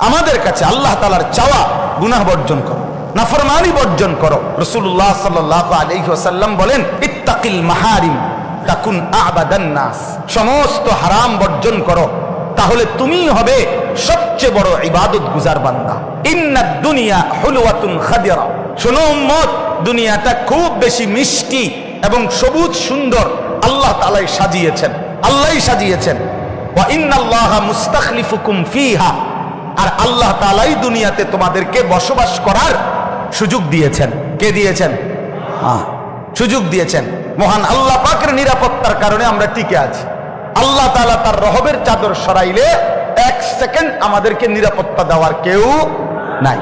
আমাদের কাছে আল্লাহ তালার চাওয়া গুনাহ বর্জন করো, নাফরমানি বর্জন করো। রসুল্লাহ সাল্লাহ আলহিহাসাল্লাম বলেন, ইত্তাকিল মাহারিম, তাকুন আবাদান নাস। সমস্ত হারাম বর্জন করো, তাহলে তুমি হবে সবচেয়ে বড় ইবাদত গুজার বান্দা। ইন্না দুনিয়া হুলওয়াতুন খাদিরা। শোনো উম্মত, দুনিয়াটা খুব বেশি মিষ্টি এবং সবুজ সুন্দর আল্লাহ তালাই সাজিয়েছেন, আল্লাহই সাজিয়েছেন। ওয়া ইন্নাল্লাহা মুস্তাখলিফুকুম ফিহা। আর আল্লাহ তালাই দুনিয়াতে তোমাদেরকে বসবাস করার সুযোগ দিয়েছেন। কে দিয়েছেন? সুযোগ দিয়েছেন। মহান আল্লাহ পাকের নিরাপত্তার কারণে আমরা টিকে আছি। আল্লাহ তাআলা তার রহবের চাদর সরাইলে এক সেকেন্ড আমাদেরকে নিরাপত্তা দেওয়ার কেউ নাই।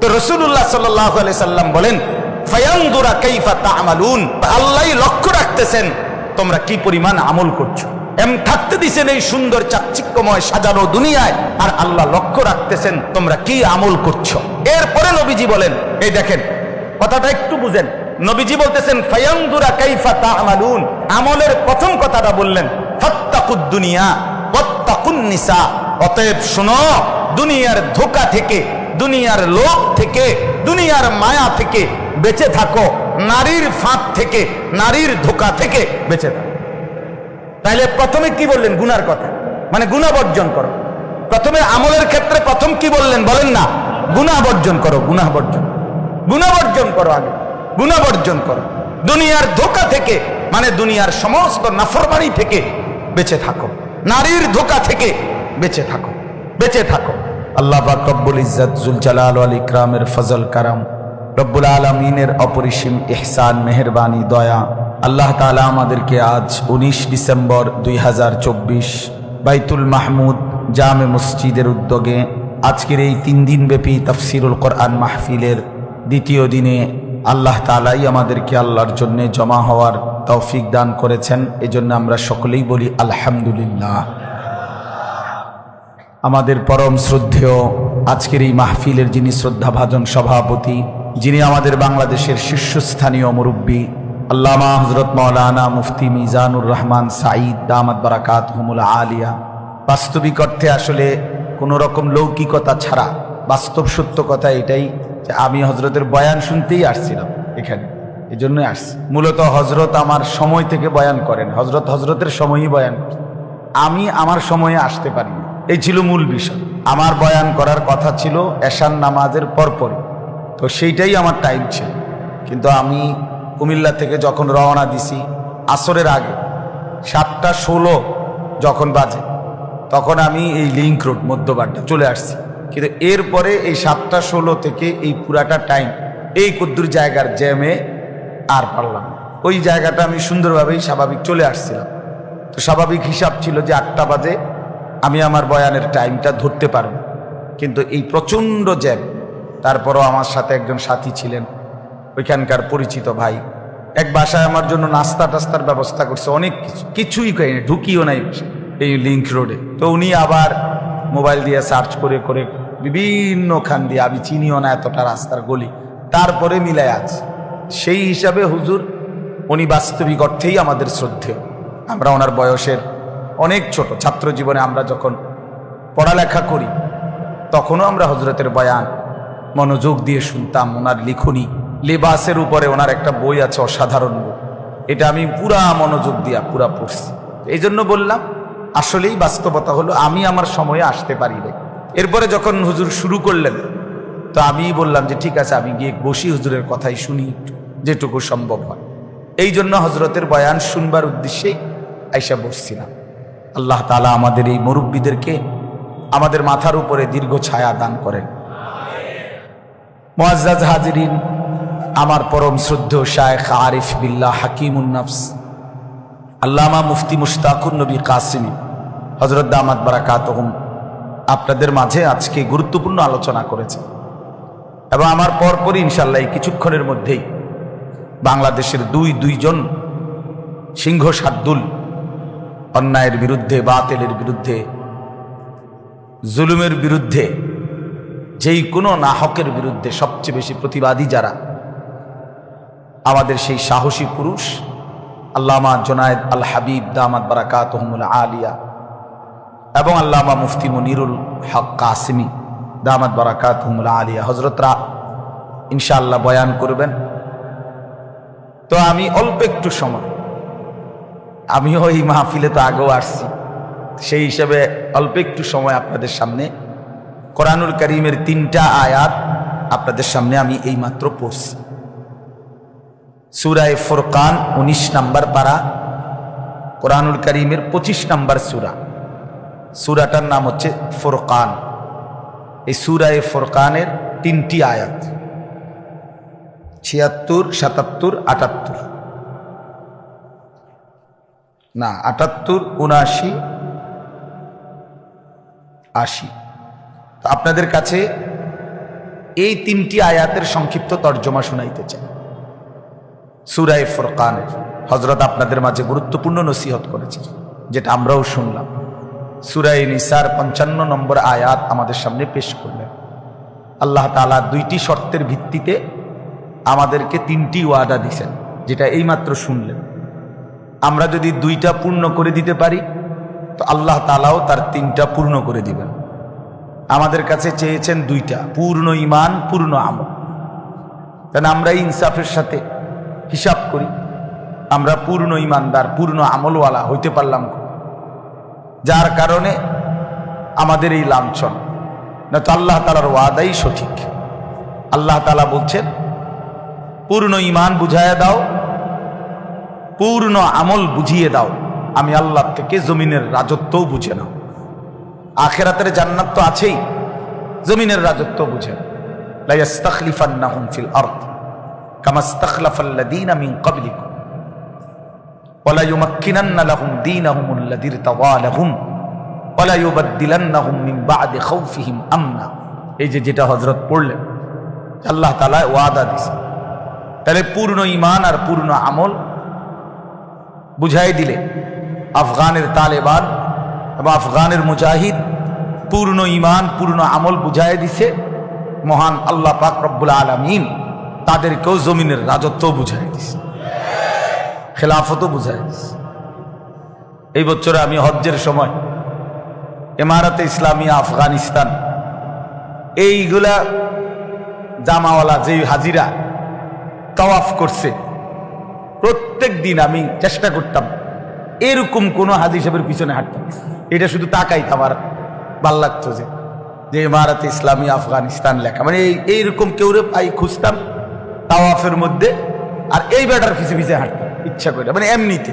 তো রসুল্লাহ সাল্লাম বলেন ফায়ান্দুরা কাইফা আল্লাহ লক্ষ্য রাখতেছেন তোমরা কি পরিমাণ আমল করছ? এম থাকতে দিছেন এই সুন্দর চাকচিক্যময় সাজানো দুনিয়ায়, আর আল্লাহ লক্ষ্য রাখতেছেন তোমরা কি আমল করছ। এরপরে নবীজি বলেন, এই দেখেন, কথাটা একটু বুঝেন। নবীজি বলতেছেন ফায়ান্দুরা কাইফা তা'মালুন। আমলের প্রথম কথাটা বললেন, ফাত্তাকুদ দুনিয়া, ওয়াত্তাকুন নিসা। অতএব শোনো, দুনিয়ার ধোকা থেকে, দুনিয়ার লোভ থেকে, দুনিয়ার মায়া থেকে বেঁচে থাকো, নারীর ফাঁদ থেকে, নারীর ধোকা থেকে বেঁচে থাকো। তাহলে প্রথমে কি বললেন? গুনার কথা। মানে গুণা বর্জন করো। প্রথমে আমলের ক্ষেত্রে প্রথম কি বললেন? বলেন না। গুণা বর্জন করো গুণা বর্জন গুণা বর্জন করো আগে। গুণা বর্জন করো। দুনিয়ার ধোকা থেকে মানে দুনিয়ার সমস্ত নাফরমানি থেকে বেঁচে থাকো। নারীর ধোকা থেকে বেঁচে থাকো। বেঁচে থাকো। আল্লাহ রব্বুল ইজ্জত, জুল জালাল আল ইকরামের ফজল কারাম। রব্বুল আলমিনের অপরিসীম ইহসান, মেহরবানি, দয়া। আল্লাহ তাআলা আমাদেরকে আজ উনিশ ডিসেম্বর দুই হাজার চব্বিশ বাইতুল মাহমুদ জামে মসজিদের উদ্যোগে আজকের এই তিন দিনব্যাপী তফসিরুল কোরআন মাহফিলের দ্বিতীয় দিনে আল্লাহ তালাই আমাদেরকে আল্লাহর জন্য জমা হওয়ার তৌফিক দান করেছেন। এজন্য আমরা সকলেই বলি আলহামদুলিল্লাহ। আমাদের পরম শ্রদ্ধেয় আজকের এই মাহফিলের যিনি শ্রদ্ধাভাজন সভাপতি, যিনি আমাদের বাংলাদেশের শীর্ষস্থানীয় মুরব্বী আল্লামা হজরত মৌলানা মুফতি মিজানুর রহমান সাঈদ দামাত বারাকাত হুমুল আলিয়া। বাস্তবিক অর্থে আসলে কোনো রকম লৌকিকতা ছাড়া, বাস্তব সত্য কথা এটাই যে আমি হজরতের বয়ান শুনতেই আসছিলাম এখানে এই জন্যই আসছি। মূলত হজরত আমার সময় থেকে বয়ান করেন হজরত হজরতের সময়ই বয়ান করেন। আমি আমার সময়ে আসতে পারিনি, এই ছিল মূল বিষয়। আমার বয়ান করার কথা ছিল এশান নামাজের পরপরই, তো সেইটাই আমার টাইম ছিল। কিন্তু আমি কুমিল্লা থেকে যখন রওনা দিছি, আসরের আগে, সাতটা ষোলো যখন বাজে, তখন আমি এই লিঙ্ক রোড মধ্যবাড্ডা চলে আসছি। কিন্তু এরপরে এই সাতটা ষোলো থেকে এই পুরাটা টাইম এই কুদ্দুর জায়গার জ্যামে আর পারলাম ওই জায়গাটা আমি সুন্দরভাবেই স্বাভাবিক চলে আসছিলাম। তো স্বাভাবিক হিসাব ছিল যে আটটা বাজে, আমি আমার বয়ানের টাইমটা ধরতে পারব। কিন্তু এই প্রচণ্ড জ্যাম তারপরও আমার সাথে একজন সাথী ছিলেন ওইখানকার পরিচিত ভাই। এক বাসায় আমার জন্য নাস্তা টাস্তার ব্যবস্থা করছে, অনেক কিছু। কিছুই করেনি ঢুকিও নাই এই লিঙ্ক রোডে তো উনি আবার মোবাইল দিয়ে সার্চ করে করে বিভিন্ন খান দিয়ে, আমি চিনিও না এতটা রাস্তার গলি, তারপরে মিলাই আছে। সেই হিসাবে হুজুর, উনি বাস্তবিক অর্থেই আমাদের শ্রদ্ধেয়। আমরা ওনার বয়সের অনেক ছোট, ছাত্র জীবনে আমরা যখন পড়ালেখা করি, তখনও আমরা হজরতের বয়ান মনোযোগ দিয়ে শুনতাম, ওনার লিখনি। লেবাসের উপরে ওনার একটা বই আছে, অসাধারণ বই। এটা আমি পুরা মনোযোগ দিয়া পুরা পড়ছি। এই জন্য বললাম, আসলেই বাস্তবতা হলো আমি আমার সময়ে আসতে পারি নাই। এরপরে যখন হুজুর শুরু করলেন, তো আমি বললাম যে, ঠিক আছে, আমি গিয়ে বসি, হুজুরের কথাই শুনি যেটুকু সম্ভব হয়। এই জন্য হজরতের বয়ান শুনবার উদ্দেশ্যেই আইসা বসছিলাম। আল্লাহ তালা আমাদের এই মুরব্বীদেরকে আমাদের মাথার উপরে দীর্ঘ ছায়া দান করেন। মোয়াজ্জাজ হাজিরিন আমার পরম শ্রদ্ধ শায়েখ আরিফ বিল্লাহ হাকিমুন্নফস আল্লামা মুফতি মুশতাকুর নবী কাসিমি হজরত দামাত বারাকাতহম, আপনাদের মাঝে আজকে গুরুত্বপূর্ণ আলোচনা করেছে। এবং আমার পরপরই ইনশাল্লাহ কিছুক্ষণের মধ্যেই বাংলাদেশের দুই দুইজন সিংহ সাদ্দুল অন্যায়ের বিরুদ্ধে, বাতেলের বিরুদ্ধে, জুলুমের বিরুদ্ধে, যেই কোনো নাহকের বিরুদ্ধে সবচেয়ে বেশি প্রতিবাদী যারা আমাদের সেই সাহসী পুরুষ, আল্লামা জোনায়েদ আল হাবিব দামাদ বারাকাত আলিয়া এবং আল্লামা মুফতি মনিরুল হক কাসিমি দামাদ বারাকাত আলিয়া। হজরতরা ইনশাআল্লাহ বয়ান করবেন। তো আমি অল্প একটু সময়। আমিও এই মাহফিলে তো আগেও আসছি। সেই হিসেবে অল্প একটু সময় আপনাদের সামনে। কোরআনুল করিমের তিনটা আয়াত আপনাদের সামনে আমি এই মাত্র পড়ছি। সুরায় ফুরকান উনিশ নাম্বার পারা, কোরআনুল করিমের পঁচিশ নাম্বার সুরা। সুরাটার নাম হচ্ছে ফুরকান। এই সুরায় ফুরকানের তিনটি আয়াত। ছিয়াত্তর, সাতাত্তর, আটাত্তর। না, আটাত্তর উনআশি আশি। আপনাদের কাছে এই তিনটি আয়াতের সংক্ষিপ্ত তর্জমা শুনাইতে চাই। সুরায় ফুরকানের হজরত আপনাদের মাঝে গুরুত্বপূর্ণ নসিহত করেছে, যেটা আমরাও শুনলাম। সুরাই নিসার পঞ্চান্ন নম্বর আয়াত আমাদের সামনে পেশ করলেন। আল্লাহ তালা দুইটি শর্তের ভিত্তিতে আমাদেরকে তিনটি ওয়াদা দিছেন, যেটা এইমাত্র শুনলেন। আমরা যদি দুইটা পূর্ণ করে দিতে পারি, তো আল্লাহ তালাও তার তিনটা পূর্ণ করে দিবেন। আমাদের কাছে চেয়েছেন দুইটা, পূর্ণ ইমান পূর্ণ আমল। কারণ আমরা ইনসাফের সাথে হিসাব করি, আমরা পূর্ণ ইমানদার, পূর্ণ আমলওয়ালা হইতে পারলাম যার কারণে আমাদের এই লাঞ্ছন। না তো আল্লাহ তালার ওয়াদাই সঠিক। আল্লাহ তালা বলছেন, পূর্ণ ইমান বুঝাইয়া দাও, পূর্ণ আমল বুঝিয়ে দাও। আমি আল্লাহ থেকে জমিনের রাজত্বও বুঝে নাও। আখেরাতের জান্নাত তো আছেই, জমিনের রাজত্ব বুঝে লাইয়াস্তাখলিফান্নাহুম ফিল আরদ। কামা ইস্তাখলাফাল্লাযীনা মিন ক্বাবলিকুম। ওয়ালা ইউমাক্কিনান্না লাহুম দীনাহুম আল্লাযী ইরতাদা লাহুম। ওয়ালা ইউবাদদিলান্নাহুম মিন বা'দি খাউফিহিম আমনা। এই যে যেটা হযরত পড়লেন আল্লাহ তাআলা ওয়াদা দিছে তাহলে পূর্ণ ঈমান আর পূর্ণ আমল বুঝাই দিলে আফগানের তালেবান এবং আফগানের মুজাহিদ পূর্ণ ইমান পূর্ণ আমল বুঝাই দিছে মহান আল্লাহ পাক রব্বুল আলমিন। তাদেরকেও জমিনের রাজত্ব বুঝাই দিছে। খেলাফতও বুঝাই দিছে। এই বছরে আমি হজ্জের সময় এমারাতে ইসলামিয়া আফগানিস্তান, এইগুলা জামাওয়ালা যে হাজিরা তাওয়াফ করছে প্রত্যেক দিন আমি চেষ্টা করতাম এরকম কোন হাজি সাহেবের পিছনে হাঁটতাম এটা শুধু তাকাইতাম আর ভালো লাগতো যে যে ইমারাতে ইসলামী আফগানিস্তান লেখা। মানে এই এইরকম কেউ পাই খুঁজতাম তাওয়াফের মধ্যে আর এই ব্যাটার পিছে পিছে হাঁটতাম ইচ্ছা করে। মানে এমনিতে।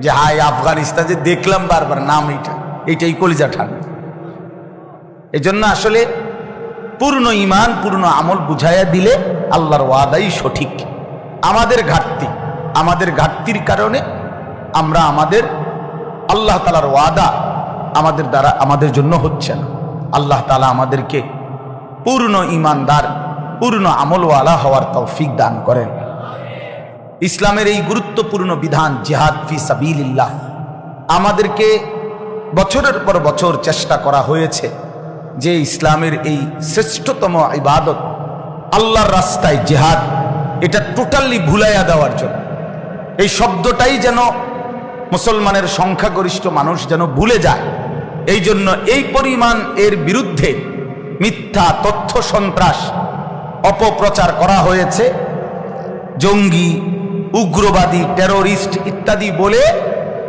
যে হাই আফগানিস্তান যে দেখলাম বারবার, নাম এইটা। এইটাই কলিজা ঠান্ডা এই জন্য আসলে পূর্ণ ইমান পূর্ণ আমল বুঝাইয়া দিলে আল্লাহর ওয়াদাই সঠিক। আমাদের ঘাটতি, আমাদের ঘাটতির কারণে আমরা আমাদের আল্লাহ তালার ওয়াদা আমাদের দ্বারা, আমাদের জন্য হচ্ছে না। আল্লাহ তালা আমাদেরকে পূর্ণ ইমানদার পূর্ণ আমলওয়ালা হওয়ার তৌফিক দান করেন। ইসলামের এই গুরুত্বপূর্ণ বিধান জিহাদ ফি সাবিল্লাহ আমাদেরকে বছরের পর বছর চেষ্টা করা হয়েছে যে ইসলামের এই শ্রেষ্ঠতম ইবাদত আল্লাহর রাস্তায় জেহাদ, এটা টোটালি ভুলাইয়া দেওয়ার জন্য। এই শব্দটাই যেন মুসলমানের সংখ্যাগরিষ্ঠ মানুষ যেন ভুলে যায়, এই জন্য এই পরিমাণ এর বিরুদ্ধে মিথ্যা, তথ্য সন্ত্রাস অপপ্রচার করা হয়েছে। জঙ্গি, উগ্রবাদী টেরোরিস্ট ইত্যাদি বলে,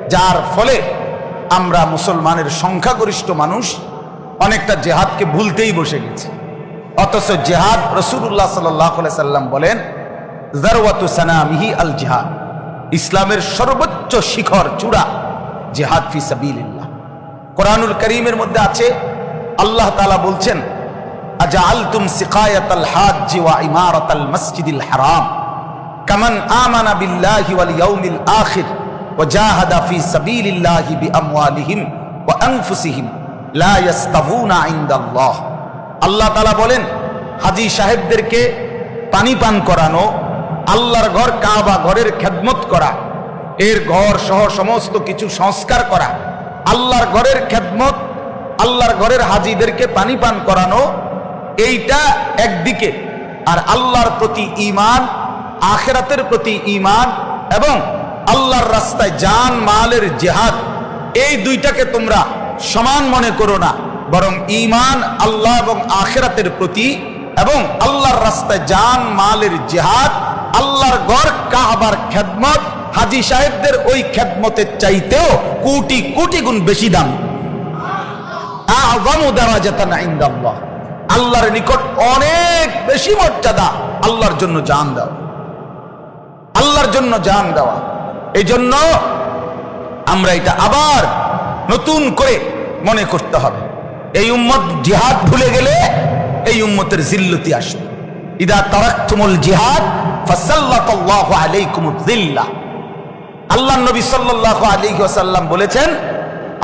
যার ফলে আমরা মুসলমানের সংখ্যাগরিষ্ঠ মানুষ অনেকটা জেহাদকে ভুলতেই বসে গেছে। অথচ জেহাদ রসুল্লাহ সাল্লাহ সাল্লাম বলেন, জারওয়াতু সানামিহি আল জিহাদ। ইসলামের সর্বোচ্চ শিখর চূড়া জেহাদ ফি সাবিলিল্লাহ। কোরআনুল করিমের মধ্যে আছে, আল্লাহ তাআলা বলছেন আজআলতুম সিকায়াতাল হাজ্জি ওয়া ইমারাতাল মসজিদিল হারাম। কামান আমানা বিল্লাহি ওয়াল ইয়াউমিল আখির ওয়া জাহাদা ফি সাবিলিল্লাহি বিআমওয়ালিহিম ওয়া আনফুসিহিম। লা ইয়াস্তাবুনা ইনদাল্লাহ। আল্লাহ তাআলা বলেন, হাজী সাহেবদেরকে পানি পান করানো, আল্লাহর ঘর কাবা ঘরের খেদমত করা, এর ঘর সহ সমস্ত কিছু সংস্কার করা, আল্লাহর ঘরের খেদমত, আল্লাহর ঘরের হাজিদেরকে পানি পান করানো এইটা একদিকে। আর আল্লাহর প্রতি ইমান আখেরাতের প্রতি ইমান এবং আল্লাহর রাস্তায় জান মালের জেহাদ, এই দুইটাকে তোমরা সমান মনে করো না। বরং ইমান আল্লাহ এবং আখেরাতের প্রতি এবং আল্লাহর রাস্তায় জান মালের জেহাদ, আল্লাহর গড় কাহাবার খেদমত, হাজি সাহেবদের ওই খেদমতের চাইতেও কোটি কোটি গুণ বেশি দাম। আযমু দারাজাতান ইনদাল্লাহ। আল্লাহর নিকট অনেক বেশি মর্যাদা, আল্লাহর জন্য জান দাও আল্লাহর জন্য জান দেওয়া। এই জন্য আমরা এটা আবার নতুন করে মনে করতে হবে। এই উম্মত জিহাদ ভুলে গেলে এই উম্মতের জিল্লতি আসবে। ইদা তারাক্তুমুল জিহাদ ফাসাল্লাতাল্লাহু আলাইকুমুয জিল্লাহ আল্লাহ নবী সাল্লাল্লাহু আলাইহি ওয়াসাল্লাম বলেছেন,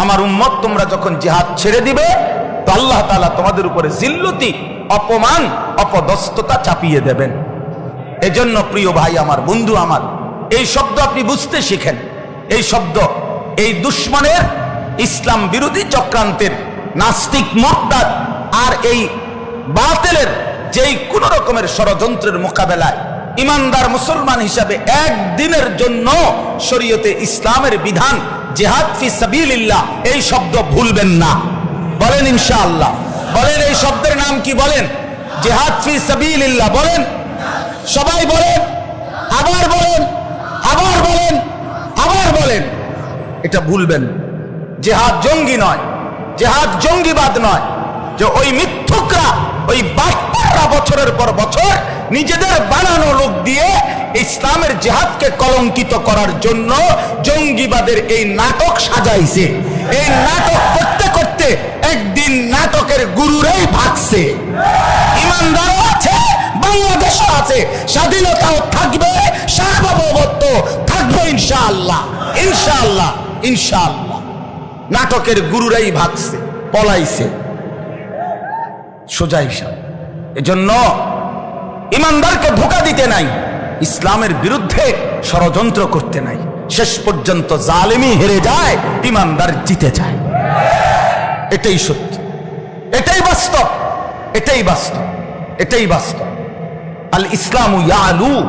আমার উম্মত তোমরা যখন জিহাদ ছেড়ে দিবে তো আল্লাহ তাআলা তোমাদের উপরে জিল্লতি, অপমান, অপদস্থতা চাপিয়ে দেবেন। এজন্য প্রিয় ভাই আমার, বন্ধু আমার, এই শব্দ আপনি বুঝতে শিখেন। এই শব্দ, এই দুশ্মনের ইসলাম বিরোধী চক্রান্তের নাস্তিক মোর্তাদ আর এই বাতেলের যেই কোন রকমের ষড়যন্ত্রের মোকাবেলায় ইমানদার মুসলমান হিসাবে একদিনের জন্য শরীয়তে ইসলামের বিধান জেহাদ ফি সাবিলিল্লাহ, এই শব্দ ভুলবেন না। বলেন ইনশাআল্লাহ। বলেন এই শব্দের নাম কি বলেন? জেহাদ ফি সাবিলিল্লাহ বলেন। সবাই বলেন, আবার বলেন আবার বলেন আবার বলেন। এটা ভুলবেন। জেহাদ জঙ্গি নয়, জেহাদ জঙ্গিবাদ নয় যে ওই মিথ্যুকরা, ওই বাটপাররা বছরের পর বছর নিজেদের বানানো লোক দিয়ে ইসলামের জেহাদকে কলঙ্কিত করার জন্য জঙ্গিবাদের এই নাটক সাজাইছে। এই নাটক করতে করতে একদিন নাটকের গুরুরাই ভাগছে। ইমানদারও আছে, বাংলাদেশও আছে। স্বাধীনতাও থাকবে, সার্বভৌমত্ব থাকবে ইনশাআল্লাহ। ইনশাআল্লাহ ইনশাআল্লাহ। নাটকের গুরুরাই ভাগছে, পলাইছে। সোজা হিসাব। এজন্য ইমানদারকে ধোকা দিতে নাই, ইসলামের বিরুদ্ধে ষড়যন্ত্র করতে নাই। শেষ পর্যন্ত জালেমি হেরে যায়, ইমানদার জিতে যায়। এটাই সত্য। এটাই বাস্তব এটাই বাস্তব এটাই বাস্তব। আল ইসলাম ইয়ালু,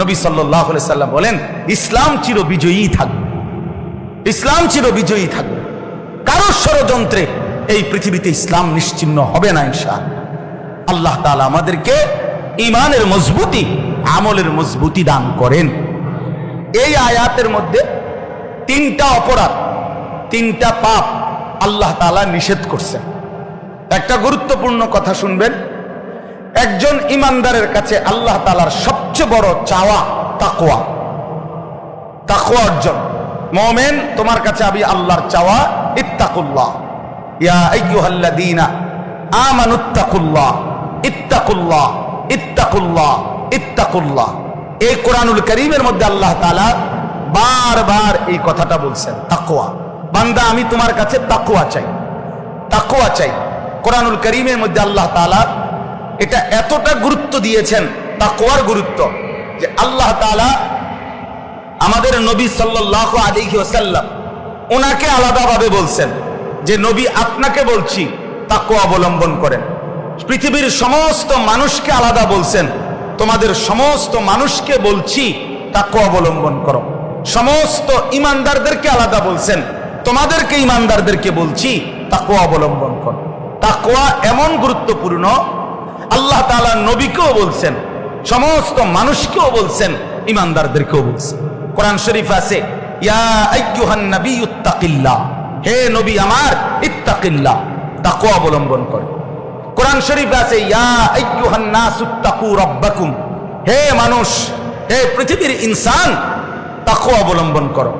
নবী সাল্লাহ সাল্লাম বলেন, ইসলাম চির বিজয়ী থাকবে। ইসলাম চির বিজয়ী থাকবে। কারও ষড়যন্ত্রে এই পৃথিবীতে ইসলাম নিশ্চিন্ন হবে না ইনশা আল্লাহ তাআলা আমাদেরকে ইমানের মজবুতি, আমলের মজবুতি দান করেন। এই আয়াতের মধ্যে তিনটা অপরাধ, তিনটা পাপ আল্লাহ তাআলা নিষেধ করছেন। একটা গুরুত্বপূর্ণ কথা শুনবেন। একজন ইমানদারের কাছে আল্লাহ তালার সবচেয়ে বড় চাওয়া তাকোয়া তাকোয়া অর্জন। মোমেন, তোমার কাছে আমি আল্লাহর চাওয়া ইত্তাকুল্লাহ। ইয়া আইয়ুহাল্লাযীনা আমানুত্তাকুল্লাহ ইত্তাকুল্লাহ ইত্তাকুল্লাহ ইত্তাকুল্লাহ। এই কোরআনুল করিমের মধ্যে আল্লাহ তাআলা বারবার এই কথাটা বলছেন, তাকওয়া। বান্দা, আমি তোমার কাছে তাকওয়া চাই। তাকওয়া চাই। কোরআনুল করিমের মধ্যে আল্লাহ তাআলা এটা এতটা গুরুত্ব দিয়েছেন, তাকওয়ার গুরুত্ব, যে আল্লাহ তাআলা আমাদের নবী সাল্লাল্লাহু আলাইহি ওয়াসাল্লাম ওনাকে আলাদাভাবে বলছেন, যে নবী আপনাকে বলছি, তাকওয়া অবলম্বন করেন। পৃথিবীর সমস্ত মানুষকে আলাদা বলছেন, তোমাদের সমস্ত মানুষকে বলছি, তাকওয়া অবলম্বন করো। সমস্ত ইমানদারদেরকে আলাদা বলছেন, তোমাদেরকে ইমানদারদেরকে বলছি, তাকওয়া অবলম্বন করো। তাকওয়া এমন গুরুত্বপূর্ণ। আল্লাহ তাআলা নবীকেও বলছেন, সমস্ত মানুষকেও বলছেন, ইমানদারদেরকেও বলছেন। কোরআন শরীফ আছে হে নবী আমার, ইত্তাকিল্লাহ। তাকওয়া অবলম্বন করো। কোরআন শরীফ আছে হে মানুষ, হে পৃথিবীর ইনসান, তাকওয়া অবলম্বন করো।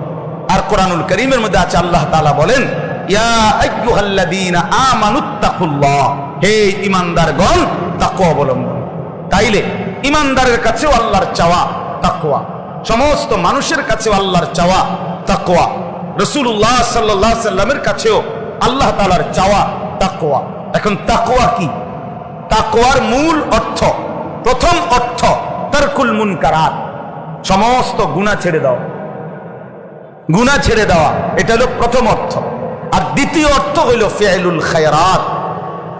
আর কোরআনুল করিমের মধ্যে আছে, আল্লাহ তাআলা বলেন হে ঈমানদারগণ, তাকওয়া অবলম্বন। তাইলে ঈমানদারের কাছেও আল্লাহর চাওয়া, তাকওয়া। সমস্ত মানুষের কাছেও আল্লাহর চাওয়া, তাকওয়া। রাসূলুল্লাহ সাল্লাল্লাহু আলাইহি সাল্লামের কাছেও আল্লাহ তাআলার চাওয়া, তাকওয়া। এখন তাকওয়া কি? তাকওয়ার মূল অর্থ, প্রথম অর্থ, তারকুল মুনকারাত। সমস্ত গুনাহ ছেড়ে দাও। গুনাহ ছেড়ে দেওয়া, এটা হলো প্রথম অর্থ। দ্বিতীয় অর্থ হইল ফেয়ালুল খায়রাত,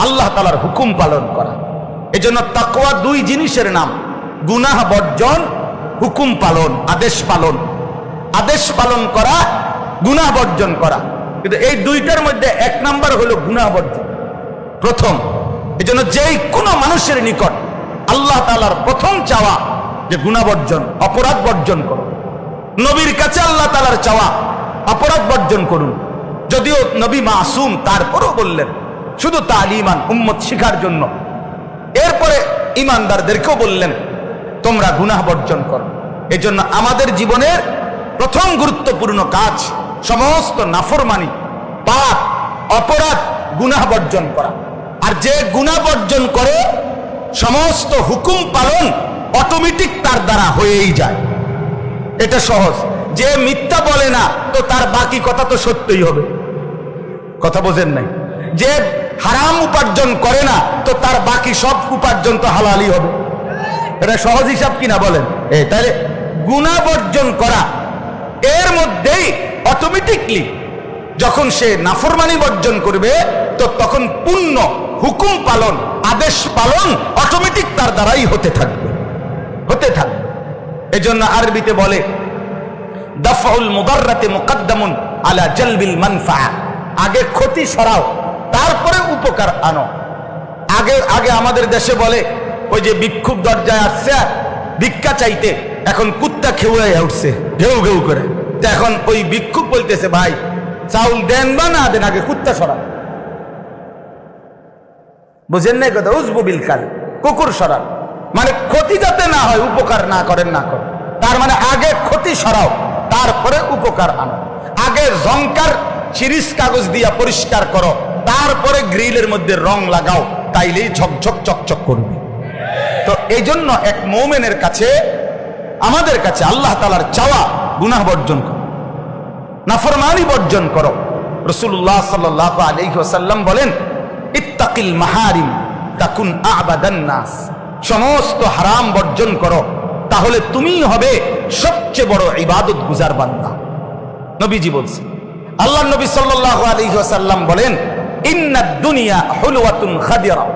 আল্লাহ তালার হুকুম পালন করা। এজন্য তাকওয়া দুই জিনিসের নাম, গুনাহ বর্জন, হুকুম পালন, আদেশ পালন। আদেশ পালন করা, গুনাহ বর্জন করা। কিন্তু এই দুইটার মধ্যে এক নাম্বার হলো গুনাহ বর্জন। প্রথম এই জন্য যেই কোনো মানুষের নিকট আল্লাহ তালার প্রথম চাওয়া যে গুণা বর্জন, অপরাধ বর্জন করুন। নবীর কাছে আল্লাহ তালার চাওয়া, অপরাধ বর্জন করুন। যদিও নবী মাসুম তারপরও বললেন, শুধু তালিমান উম্মত শিখার জন্য। এরপরে ইমানদারদেরকেও বললেন, তোমরা গুনাহ বর্জন করো। এই জন্য আমাদের জীবনের প্রথম গুরুত্বপূর্ণ কাজ সমস্ত নাফরমানি, পাপ, অপরাধ, গুনাহ বর্জন করা। আর যে গুনাহ বর্জন করে, সমস্ত হুকুম পালন অটোমেটিক তার দ্বারা হয়েই যায়। এটা সহজ। যে মিথ্যা বলে না, তো তার বাকি কথা তো সত্যই হবে। কথা বোঝেন নাই। যে হারাম উপার্জন করে না, তো তার বাকি সব উপার্জন তো হালালি হবে। এটা সহজ হিসাব কিনা বলেন? এ, তাহলে গুণা বর্জন করা, এর মধ্যেই অটোমেটিকলি যখন সে নাফরমানি বর্জন করবে, তো তখন পূর্ণ হুকুম পালন, আদেশ পালন অটোমেটিক তার দ্বারাই হতে থাকবে। হতে থাকবে। এজন্য আরবিতে বলে, দাফাউল মুদাররাতে মুকদ্দামুন আলা জালবিল মানফা আগে ক্ষতি সরাও, তারপরে উপকার আনো। আগে আগে আমাদের দেশে বলে, ওই যে বিক্ষোভ দরজায় আসছে, ভিক্ষা চাইতে, এখন কুত্তা খেউড়াই উঠছে, ঘেউ ঘেউ করে। এখন ওই বিক্ষোভ বলতেছে, ভাই, চাউল দেন বা না দেন, আগে কুত্তা সরান বুঝেন নাই কথা? উজবু বিলকাল, কুকুর সরান মানে ক্ষতি যাতে না হয়, উপকার না করেন না করেন। তার মানে আগে ক্ষতি সরাও, তারপরে উপকার আনো। আগে জঙ্কার চিরিস কাগজ দিয়া পরিষ্কার করো। তারপরে গ্রিলের মধ্যে রং লাগাও, তাইলেই ঝকঝক চকচক করবে। তো এই জন্য এক মোমেনের কাছে, আমাদের কাছে আল্লাহ তালার চাওয়া গুনাহ বর্জন করো। নাফরমানি বর্জন করো। রসুল্লাহ সাল্লাহ আলহ্লাম বলেন, ইত্তাকিল মাহারিম তাকুন আবাদান নাস। সমস্ত হারাম বর্জন করো, তাহলে তুমি হবে সবচেয়ে বড় ইবাদত গুজার বান্দা। নবীজি বলছে আল্লাহ নবী সাল্লাহ আলহ্লাম বলেন ইন্না দুনিয়া হুলওয়াতুন খাদিরা।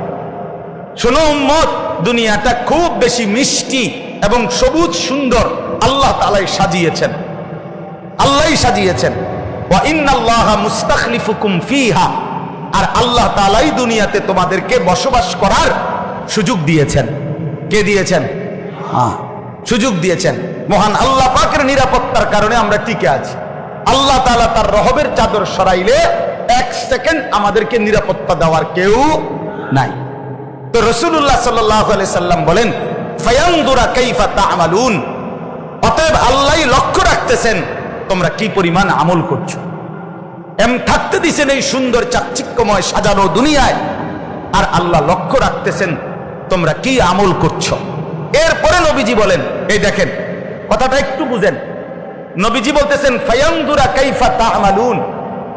শোনো উম্মত দুনিয়াটা খুব বেশি মিষ্টি এবং সবুজ সুন্দর আল্লাহ তালাই সাজিয়েছেন। আল্লাহই সাজিয়েছেন। ওয়া ইন্নাল্লাহা মুস্তাখলিফুকুম ফিহা। আর আল্লাহ তাআলাই দুনিয়াতে তোমাদেরকে বসবাস করার সুযোগ দিয়েছেন। কে দিয়েছেন? হ্যাঁ। সুযোগ দিয়েছেন। মহান আল্লাহ পাকের নিরাপত্তার কারণে আমরা টিকে আছি। আল্লাহ তাআলা তার রহবের চাদর সরাইলে এক সেকেন্ড আমাদেরকে নিরাপত্তা দেওয়ার কেউ নাই। তো রসুল্লাহ সাল্লাহ সাল্লাম বলেন ফায়ান্দুরা কাইফা তা'মালুন? অতএব আল্লাহ লক্ষ্য রাখতেছেন, তোমরা কি পরিমাণ আমল করছ? এম থাকতে দিছেন এই সুন্দর চাকচিক্যময় সাজানো দুনিয়ায়, আর আল্লাহ লক্ষ্য রাখতেছেন, তোমরা কি আমল করছ? এরপরে নবীজি বলেন, এই দেখেন, কথাটা একটু বুঝেন। নবীজি বলতেছেন ফায়ান্দুরা কাইফা তা'মালুন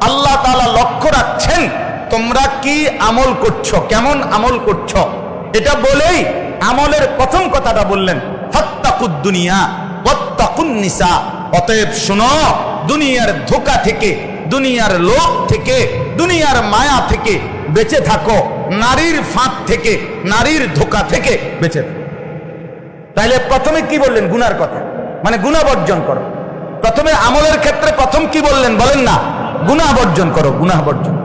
আল্লাহ তাআলা লক্ষ্য রাখছেন, তোমরা কি আমল করছ? কেমন আমল করছ? এটা বলেই আমলের প্রথম কথাটা বললেন, ফাত্তাকুদ দুনিয়া, ওয়াত্তাকুন নিসা। অতএব শোনো, দুনিয়ার ধোকা থেকে, দুনিয়ার লোভ থেকে, দুনিয়ার মায়া থেকে বেঁচে থাকো, নারীর ফাঁক থেকে, নারীর ধোকা থেকে বেঁচে থাকো। তাইলে প্রথমে কি বললেন? গুনার কথা। মানে গুণা বর্জন করো। প্রথমে আমলের ক্ষেত্রে প্রথম কি বললেন? বলেন না। গুণা বর্জন করো গুণা বর্জন।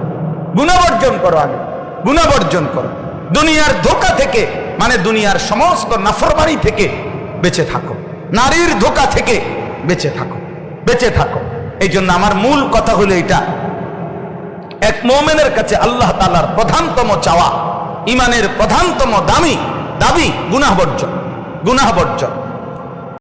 গুণা বর্জন করো আগে। গুণা বর্জন করো। দুনিয়ার ধোকা থেকে মানে দুনিয়ার সমস্ত নাফরবাড়ি থেকে বেঁচে থাকো। নারীর ধোকা থেকে বেঁচে থাকো বেঁচে থাকো। এই জন্য আমার মূল কথা হলো এটা এক মোমেনের কাছে আল্লাহ তালার প্রধানতম চাওয়া ইমানের প্রধানতম দামি, দাবি গুনাহ বর্জন গুনাহ বর্জন।